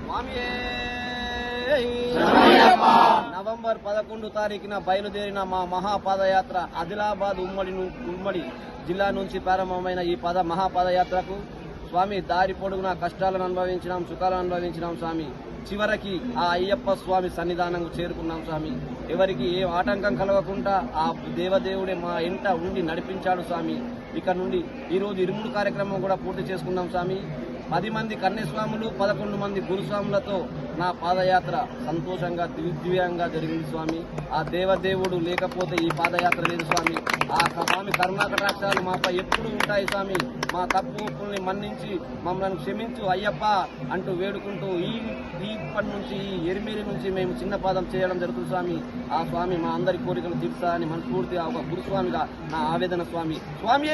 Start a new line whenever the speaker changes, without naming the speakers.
స్వామియే నవంబర్ పదకొండు తారీఖున బయలుదేరిన మా మహాపాదయాత్ర ఆదిలాబాద్ ఉమ్మడి ఉమ్మడి జిల్లా నుంచి ప్రారంభమైన ఈ పద మహాపాదయాత్రకు స్వామి దారి పొడుగున కష్టాలను అనుభవించినాం సుఖాలను అనుభవించినాం స్వామి. చివరికి ఆ అయ్యప్ప స్వామి సన్నిధానంకు చేరుకున్నాం స్వామి. ఎవరికి ఏ ఆటంకం కలగకుండా ఆ దేవదేవుడే మా ఇంట ఉండి నడిపించాడు స్వామి. ఇక్కడ నుండి ఈరోజు ఇరుముడు కార్యక్రమం కూడా పూర్తి చేసుకున్నాం స్వామి. పది మంది కన్యస్వాములు పదకొండు మంది గురుస్వాములతో నా పాదయాత్ర సంతోషంగా దివ్యంగా జరిగింది స్వామి. ఆ దేవదేవుడు లేకపోతే ఈ పాదయాత్ర లేదు స్వామి. ఆ స్వామి కర్ణాకటాక్షాలు మాపై ఎప్పుడు ఉంటాయి స్వామి. మా తప్పుని మన్నించి మమ్మల్ని క్షమించు అయ్యప్ప అంటూ వేడుకుంటూ ఈ ఇప్పటి నుంచి ఈ ఎరిమేరి నుంచి మేము చిన్న పాదం చేయడం జరుగుతుంది స్వామి. ఆ స్వామి మా అందరి కోరికలు తీర్చాలని మనస్ఫూర్తిగా ఒక గురుస్వామిగా నా ఆవేదన స్వామి. స్వామి